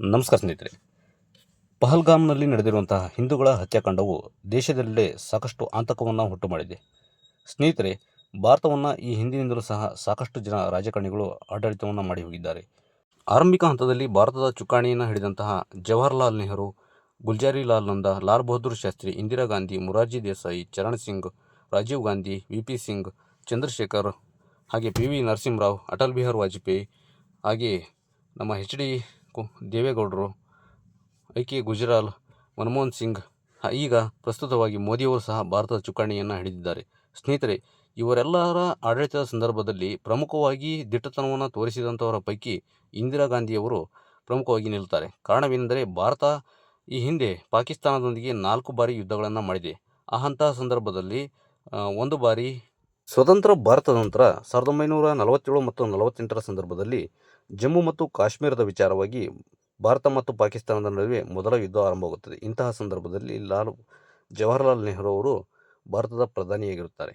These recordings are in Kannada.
ನಮಸ್ಕಾರ ಸ್ನೇಹಿತರೆ. ಪಹಲ್ಗಾಮ್ನಲ್ಲಿ ನಡೆದಿರುವಂತಹ ಹಿಂದೂಗಳ ಹತ್ಯಾಕಾಂಡವು ದೇಶದಲ್ಲೇ ಸಾಕಷ್ಟು ಆತಂಕವನ್ನು ಹುಟ್ಟು ಮಾಡಿದೆ. ಸ್ನೇಹಿತರೆ, ಭಾರತವನ್ನು ಈ ಹಿಂದಿನಿಂದಲೂ ಸಹ ಸಾಕಷ್ಟು ಜನ ರಾಜಕಾರಣಿಗಳು ಆಡಳಿತವನ್ನು ಮಾಡಿ ಹೋಗಿದ್ದಾರೆ. ಆರಂಭಿಕ ಹಂತದಲ್ಲಿ ಭಾರತದ ಚುಕ್ಕಾಣಿಯನ್ನು ಹಿಡಿದಂತಹ ಜವಾಹರ್ಲಾಲ್ ನೆಹರು, ಗುಲ್ಜಾರಿಲಾಲ್ ನಂದ, ಲಾಲ್ ಬಹದ್ದೂರ್ ಶಾಸ್ತ್ರಿ, ಇಂದಿರಾ ಗಾಂಧಿ, ಮುರಾರ್ಜಿ ದೇಸಾಯಿ, ಚರಣ್ ಸಿಂಗ್, ರಾಜೀವ್ ಗಾಂಧಿ ವಿ ಪಿ ಸಿಂಗ್, ಚಂದ್ರಶೇಖರ್, ಹಾಗೆ ಪಿ ವಿ ನರಸಿಂಹರಾವ್, ಅಟಲ್ ಬಿಹಾರಿ ವಾಜಪೇಯಿ, ಹಾಗೆ ನಮ್ಮ ಎಚ್ ಡಿ ಕು ದೇವೇಗೌಡರು, ಐ ಕೆ ಗುಜರಾಲ್, ಮನಮೋಹನ್ ಸಿಂಗ್ ಈಗ ಪ್ರಸ್ತುತವಾಗಿ ಮೋದಿಯವರು ಸಹ ಭಾರತದ ಚುಕ್ಕಾಣಿಯನ್ನು ಹಿಡಿದಿದ್ದಾರೆ. ಸ್ನೇಹಿತರೆ, ಇವರೆಲ್ಲರ ಆಡಳಿತದ ಸಂದರ್ಭದಲ್ಲಿ ಪ್ರಮುಖವಾಗಿ ದಿಟ್ಟತನವನ್ನು ತೋರಿಸಿದಂಥವರ ಪೈಕಿ ಇಂದಿರಾ ಗಾಂಧಿಯವರು ಪ್ರಮುಖವಾಗಿ ನಿಲ್ತಾರೆ. ಕಾರಣವೇನೆಂದರೆ ಭಾರತ ಈ ಹಿಂದೆ ಪಾಕಿಸ್ತಾನದೊಂದಿಗೆ ನಾಲ್ಕು ಬಾರಿ ಯುದ್ಧಗಳನ್ನು ಮಾಡಿದೆ. ಆ ಅಂತಹ ಸಂದರ್ಭದಲ್ಲಿ ಒಂದು ಬಾರಿ ಸ್ವತಂತ್ರ ಭಾರತದ ನಂತರ ಸಾವಿರದ ಒಂಬೈನೂರ ನಲವತ್ತೇಳು ಮತ್ತು ನಲವತ್ತೆಂಟರ ಸಂದರ್ಭದಲ್ಲಿ ಜಮ್ಮು ಮತ್ತು ಕಾಶ್ಮೀರದ ವಿಚಾರವಾಗಿ ಭಾರತ ಮತ್ತು ಪಾಕಿಸ್ತಾನದ ನಡುವೆ ಮೊದಲ ಯುದ್ಧ ಆರಂಭವಾಗುತ್ತದೆ. ಇಂತಹ ಸಂದರ್ಭದಲ್ಲಿ ಲಾಲ್ ಜವಾಹರ್ಲಾಲ್ ನೆಹರು ಅವರು ಭಾರತದ ಪ್ರಧಾನಿಯಾಗಿರುತ್ತಾರೆ.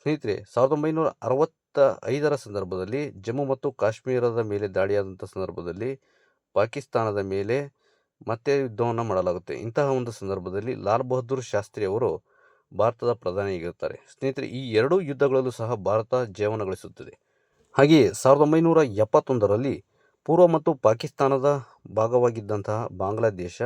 ಸ್ನೇಹಿತರೆ, ಸಾವಿರದ ಒಂಬೈನೂರ ಅರವತ್ತ ಐದರ ಸಂದರ್ಭದಲ್ಲಿ ಜಮ್ಮು ಮತ್ತು ಕಾಶ್ಮೀರದ ಮೇಲೆ ದಾಳಿಯಾದಂಥ ಸಂದರ್ಭದಲ್ಲಿ ಪಾಕಿಸ್ತಾನದ ಮೇಲೆ ಮತ್ತೆ ಯುದ್ಧವನ್ನು ಮಾಡಲಾಗುತ್ತೆ. ಇಂತಹ ಒಂದು ಸಂದರ್ಭದಲ್ಲಿ ಲಾಲ್ ಬಹದ್ದೂರ್ ಶಾಸ್ತ್ರಿ ಅವರು ಭಾರತದ ಪ್ರಧಾನಿಯಾಗಿರುತ್ತಾರೆ ಸ್ನೇಹಿತರೆ, ಈ ಎರಡೂ ಯುದ್ಧಗಳಲ್ಲೂ ಸಹ ಭಾರತ ಜೀವನ ಗಳಿಸುತ್ತದೆ. ಹಾಗೆಯೇ ಸಾವಿರದ ಒಂಬೈನೂರ ಎಪ್ಪತ್ತೊಂದರಲ್ಲಿ ಪೂರ್ವ ಮತ್ತು ಪಾಕಿಸ್ತಾನದ ಭಾಗವಾಗಿದ್ದಂತಹ ಬಾಂಗ್ಲಾದೇಶ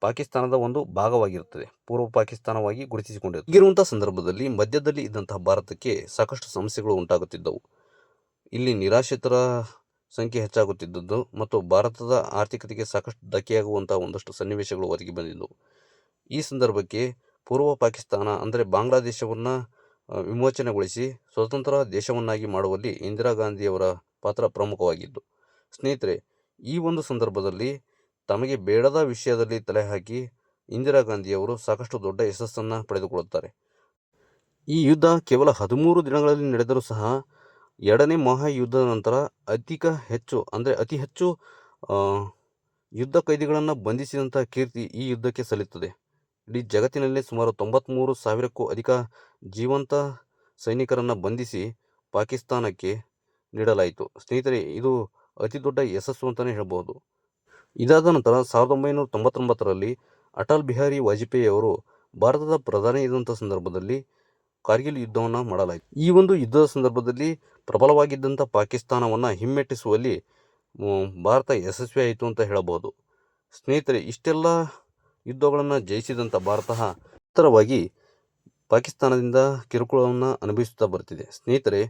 ಪಾಕಿಸ್ತಾನದ ಒಂದು ಭಾಗವಾಗಿರುತ್ತದೆ. ಪೂರ್ವ ಪಾಕಿಸ್ತಾನವಾಗಿ ಗುರುತಿಸಿಕೊಂಡಿರುತ್ತದೆ. ಹೀಗಿರುವಂಥ ಸಂದರ್ಭದಲ್ಲಿ ಮಧ್ಯದಲ್ಲಿ ಇದ್ದಂತಹ ಭಾರತಕ್ಕೆ ಸಾಕಷ್ಟು ಸಮಸ್ಯೆಗಳು ಉಂಟಾಗುತ್ತಿದ್ದವು. ಇಲ್ಲಿ ನಿರಾಶ್ರಿತರ ಸಂಖ್ಯೆ ಹೆಚ್ಚಾಗುತ್ತಿದ್ದದ್ದು ಮತ್ತು ಭಾರತದ ಆರ್ಥಿಕತೆಗೆ ಸಾಕಷ್ಟು ಧಕ್ಕೆಯಾಗುವಂತಹ ಒಂದಷ್ಟು ಸನ್ನಿವೇಶಗಳು ಒದಗಿ ಬಂದಿದ್ದವು. ಈ ಸಂದರ್ಭಕ್ಕೆ ಪೂರ್ವ ಪಾಕಿಸ್ತಾನ ಅಂದರೆ ಬಾಂಗ್ಲಾದೇಶವನ್ನು ವಿಮೋಚನೆಗೊಳಿಸಿ ಸ್ವತಂತ್ರ ದೇಶವನ್ನಾಗಿ ಮಾಡುವಲ್ಲಿ ಇಂದಿರಾ ಗಾಂಧಿಯವರ ಪಾತ್ರ ಪ್ರಮುಖವಾಗಿದ್ದು. ಸ್ನೇಹಿತರೆ, ಈ ಒಂದು ಸಂದರ್ಭದಲ್ಲಿ ತಮಗೆ ಬೇಡದ ವಿಷಯದಲ್ಲಿ ತಲೆ ಹಾಕಿ ಇಂದಿರಾ ಗಾಂಧಿಯವರು ಸಾಕಷ್ಟು ದೊಡ್ಡ ಯಶಸ್ಸನ್ನು ಪಡೆದುಕೊಳ್ಳುತ್ತಾರೆ. ಈ ಯುದ್ಧ ಕೇವಲ ಹದಿಮೂರು ದಿನಗಳಲ್ಲಿ ನಡೆದರೂ ಸಹ ಎರಡನೇ ಮಹಾಯುದ್ಧದ ನಂತರ ಅಧಿಕ ಹೆಚ್ಚು, ಅಂದರೆ ಅತಿ ಹೆಚ್ಚು ಯುದ್ಧ ಕೈದಿಗಳನ್ನು ಬಂಧಿಸಿದಂಥ ಕೀರ್ತಿ ಈ ಯುದ್ಧಕ್ಕೆ ಸಲ್ಲುತ್ತದೆ. ಇಡೀ ಜಗತ್ತಿನಲ್ಲೇ ಸುಮಾರು ತೊಂಬತ್ತ್ಮೂರು ಸಾವಿರಕ್ಕೂ ಅಧಿಕ ಜೀವಂತ ಸೈನಿಕರನ್ನು ಬಂಧಿಸಿ ಪಾಕಿಸ್ತಾನಕ್ಕೆ ನೀಡಲಾಯಿತು. ಸ್ನೇಹಿತರೆ, ಇದು ಅತಿ ದೊಡ್ಡ ಯಶಸ್ಸು ಅಂತಲೇ ಹೇಳ್ಬೋದು. ಇದಾದ ನಂತರ ಸಾವಿರದ ಒಂಬೈನೂರ ತೊಂಬತ್ತೊಂಬತ್ತರಲ್ಲಿ ಅಟಲ್ ಬಿಹಾರಿ ವಾಜಪೇಯಿ ಅವರು ಭಾರತದ ಪ್ರಧಾನಿ ಇದ್ದಂಥ ಸಂದರ್ಭದಲ್ಲಿ ಕಾರ್ಗಿಲ್ ಯುದ್ಧವನ್ನು ಮಾಡಲಾಯಿತು. ಈ ಒಂದು ಯುದ್ಧದ ಸಂದರ್ಭದಲ್ಲಿ ಪ್ರಬಲವಾಗಿದ್ದಂಥ ಪಾಕಿಸ್ತಾನವನ್ನು ಹಿಮ್ಮೆಟ್ಟಿಸುವಲ್ಲಿ ಭಾರತ ಯಶಸ್ವಿಯಾಯಿತು ಅಂತ ಹೇಳಬಹುದು ಸ್ನೇಹಿತರೆ, ಇಷ್ಟೆಲ್ಲ ಯುದ್ಧಗಳನ್ನು ಜಯಿಸಿದಂಥ ಭಾರತ ಉತ್ತರವಾಗಿ ಪಾಕಿಸ್ತಾನದಿಂದ ಕಿರುಕುಳವನ್ನು ಅನುಭವಿಸುತ್ತಾ ಬರ್ತಿದೆ ಸ್ನೇಹಿತರೆ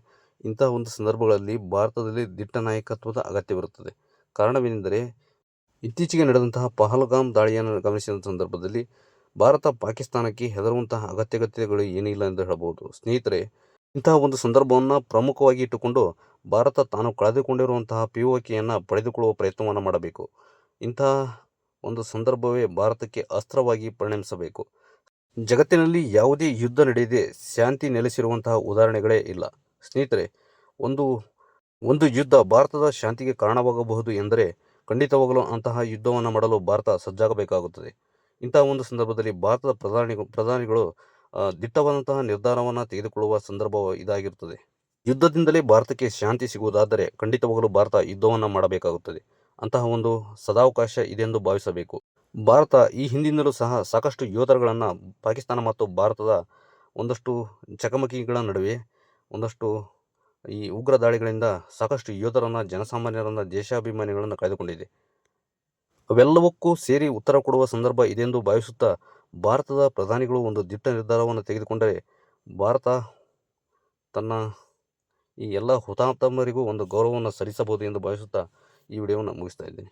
ಇಂತಹ ಒಂದು ಸಂದರ್ಭಗಳಲ್ಲಿ ಭಾರತದಲ್ಲಿ ದಿಟ್ಟ ನಾಯಕತ್ವದ ಅಗತ್ಯವಿರುತ್ತದೆ ಕಾರಣವೇನೆಂದರೆ, ಇತ್ತೀಚೆಗೆ ನಡೆದಂತಹ ಪಹಲ್ಗಾಮ್ ದಾಳಿಯನ್ನು ಗಮನಿಸಿದ ಸಂದರ್ಭದಲ್ಲಿ ಭಾರತ ಪಾಕಿಸ್ತಾನಕ್ಕೆ ಹೆದರುವಂತಹ ಅಗತ್ಯಗತ್ಯಗಳು ಏನಿಲ್ಲ ಎಂದು ಹೇಳಬಹುದು. ಸ್ನೇಹಿತರೆ ಇಂತಹ ಒಂದು ಸಂದರ್ಭವನ್ನು ಪ್ರಮುಖವಾಗಿ ಇಟ್ಟುಕೊಂಡು ಭಾರತ ತಾನು ಕಳೆದುಕೊಂಡಿರುವಂತಹ ಪಿಒಕೆಯನ್ನು ಪಡೆದುಕೊಳ್ಳುವ ಪ್ರಯತ್ನವನ್ನು ಮಾಡಬೇಕು. ಇಂತಹ ಒಂದು ಸಂದರ್ಭವೇ ಭಾರತಕ್ಕೆ ಅಸ್ತ್ರವಾಗಿ ಪರಿಣಮಿಸಬೇಕು. ಜಗತ್ತಿನಲ್ಲಿ ಯಾವುದೇ ಯುದ್ಧ ನಡೆಯದೆ ಶಾಂತಿ ನೆಲೆಸಿರುವಂತಹ ಉದಾಹರಣೆಗಳೇ ಇಲ್ಲ. ಸ್ನೇಹಿತರೆ, ಒಂದು ಒಂದು ಯುದ್ಧ ಭಾರತದ ಶಾಂತಿಗೆ ಕಾರಣವಾಗಬಹುದು ಎಂದರೆ ಖಂಡಿತವಾಗಲೂ ಅಂತಹ ಯುದ್ಧವನ್ನು ಮಾಡಲು ಭಾರತ ಸಜ್ಜಾಗಬೇಕಾಗುತ್ತದೆ. ಇಂತಹ ಒಂದು ಸಂದರ್ಭದಲ್ಲಿ ಭಾರತದ ಪ್ರಧಾನಿ ಪ್ರಧಾನಿಗಳು ದಿಟ್ಟವಾದಂತಹ ನಿರ್ಧಾರವನ್ನು ತೆಗೆದುಕೊಳ್ಳುವ ಸಂದರ್ಭ ಇದಾಗಿರುತ್ತದೆ. ಯುದ್ಧದಿಂದಲೇ ಭಾರತಕ್ಕೆ ಶಾಂತಿ ಸಿಗುವುದಾದರೆ ಖಂಡಿತವಾಗಲೂ ಭಾರತ ಯುದ್ಧವನ್ನು ಮಾಡಬೇಕಾಗುತ್ತದೆ. ಅಂತಹ ಒಂದು ಸದಾವಕಾಶ ಇದೆ ಎಂದು ಭಾವಿಸಬೇಕು. ಭಾರತ ಈ ಹಿಂದಿನಿಂದಲೂ ಸಹ ಸಾಕಷ್ಟು ಯೋಧರುಗಳನ್ನು ಪಾಕಿಸ್ತಾನ ಮತ್ತು ಭಾರತದ ಒಂದಷ್ಟು ಚಕಮಕಿಗಳ ನಡುವೆ, ಒಂದಷ್ಟು ಈ ಉಗ್ರ ದಾಳಿಗಳಿಂದ ಸಾಕಷ್ಟು ಯೋಧರನ್ನು, ಜನಸಾಮಾನ್ಯರನ್ನು, ದೇಶಾಭಿಮಾನಿಗಳನ್ನು ಕಳೆದುಕೊಂಡಿದೆ. ಅವೆಲ್ಲವಕ್ಕೂ ಸೇರಿ ಉತ್ತರ ಕೊಡುವ ಸಂದರ್ಭ ಇದೆಂದು ಭಾವಿಸುತ್ತಾ ಭಾರತದ ಪ್ರಧಾನಿಗಳು ಒಂದು ದಿಟ್ಟ ನಿರ್ಧಾರವನ್ನು ತೆಗೆದುಕೊಂಡರೆ ಭಾರತ ತನ್ನ ಈ ಎಲ್ಲ ಹುತಾತ್ಮರಿಗೂ ಒಂದು ಗೌರವವನ್ನು ಸಲ್ಲಿಸಬಹುದು ಎಂದು ಭಾವಿಸುತ್ತಾ ಈ ವಿಡಿಯೋವನ್ನು ಮುಗಿಸ್ತಾ ಇದ್ದೀನಿ.